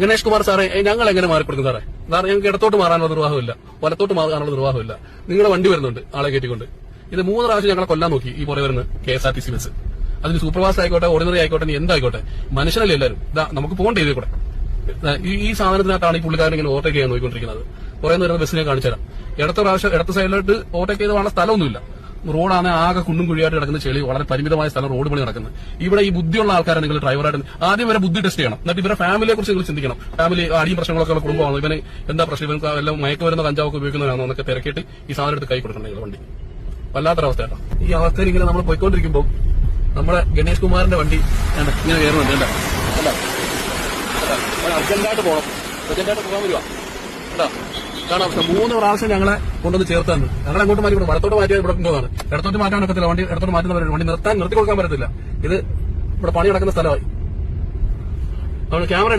ഗണേഷ് കുമാർ സാറേ ഞങ്ങൾ എങ്ങനെ മാറിക്കൊടുക്കും സാറേ? സാറേ ഞങ്ങൾക്ക് ഇടത്തോട്ട് മാറാനുള്ള നിർവാഹമില്ല വലത്തോട്ട് മാറാനുള്ള നിർവാഹമില്ല. നിങ്ങളുടെ വണ്ടി വരുന്നുണ്ട് ആളെ കയറ്റിക്കൊണ്ട്. ഇത് മൂന്ന് പ്രാവശ്യം ഞങ്ങളെ കൊല്ലാൻ നോക്കി ഈ പുറകെ വരുന്ന K S R T C bus. അതിന് സൂപ്പർവാസ് ആയിക്കോട്ടെ ഓർഡിനറി ആയിക്കോട്ടെ എന്തായിക്കോട്ടെ? മനുഷ്യനല്ലേ എല്ലാവരും? ഇതാ നമുക്ക് പോകണ്ടേ ഇതിൽ കൂടെ ഈ സാധനത്തിനകത്താണ് ഈ പുള്ളിക്കാരൻ ഇങ്ങനെ ഓവർടേക്ക് ചെയ്യാൻ നോക്കിക്കൊണ്ടിരിക്കുന്നത്. പുറകെ വരുന്ന ബസ്സിനെ കാണിച്ചു തരാം ഇടത്ത പ്രാവശ്യം ഇടത്ത സൈഡിലോട്ട് ഓവർടേക്ക് ചെയ്ത് വേണ്ട സ്ഥലമൊന്നുമില്ല. റോഡാണ് ആകെ കുണ്ടും കുഴിയായിട്ട് കിടക്കുന്ന ചെളി. വളരെ പരിമിതമായ സ്ഥലം റോഡ് പണി നടക്കുന്നത്. ഇവിടെ ഈ ബുദ്ധിയുള്ള ആൾക്കാരെ നിങ്ങൾ ഡ്രൈവറായിട്ട് ആദ്യം വരെ ബുദ്ധി ടെസ്റ്റ് ചെയ്യണം. എന്നിട്ട് ഇവരെ ഫാമിലിയെ കുറിച്ച് നിങ്ങൾ ചിന്തിക്കണം. ഫാമിലി അടിയും പ്രശ്നങ്ങളൊക്കെ ഉള്ള കുടുംബമാണ്. ഇവന് എന്താ പ്രശ്നം? ഇവർക്ക് എല്ലാം മയക്കുമരുന്ന് കഞ്ചാവൊക്കെ ഉപയോഗിക്കുന്നതാണോ എന്നൊക്കെ തിരക്കിയിട്ട് ഈ സാധനം എടുത്ത് കൈ കൊടുക്കണം നിങ്ങൾ വണ്ടി. വല്ലാത്തൊരവസ്ഥ കേട്ടോ ഈ അവസ്ഥയിൽ ഇങ്ങനെ നമ്മൾ പോയിക്കൊണ്ടിരിക്കുമ്പോൾ നമ്മുടെ ഗണേഷ് കുമാറിന്റെ വണ്ടി ഇങ്ങനെ കയറുന്നുണ്ട്. അല്ല അർജന്റായിട്ട് പോകണം അർജന്റായിട്ട് പോകാൻ വരുവാ. പക്ഷെ മൂന്ന് പ്രാവശ്യം ഞങ്ങളെ കൊണ്ടുവന്ന് ചേർത്താണ് ഞങ്ങളെ അങ്ങോട്ട് മാറ്റി ഇവിടെ വലത്തോട്ട് മാറ്റിയാൽ ഇവിടെ കൊണ്ടുപോകാണ് ഇടത്തോട്ട് മാറ്റാൻ പറ്റത്തില്ല വണ്ടി ഇടത്തോട്ട് മാറ്റുന്നവരുണ്ട് വണ്ടി നിർത്താൻ നിർത്തി കൊടുക്കാൻ പറ്റത്തില്ല. ഇത് ഇവിടെ പണി നടക്കുന്ന സ്ഥലമായി. നമ്മൾ ക്യാമറ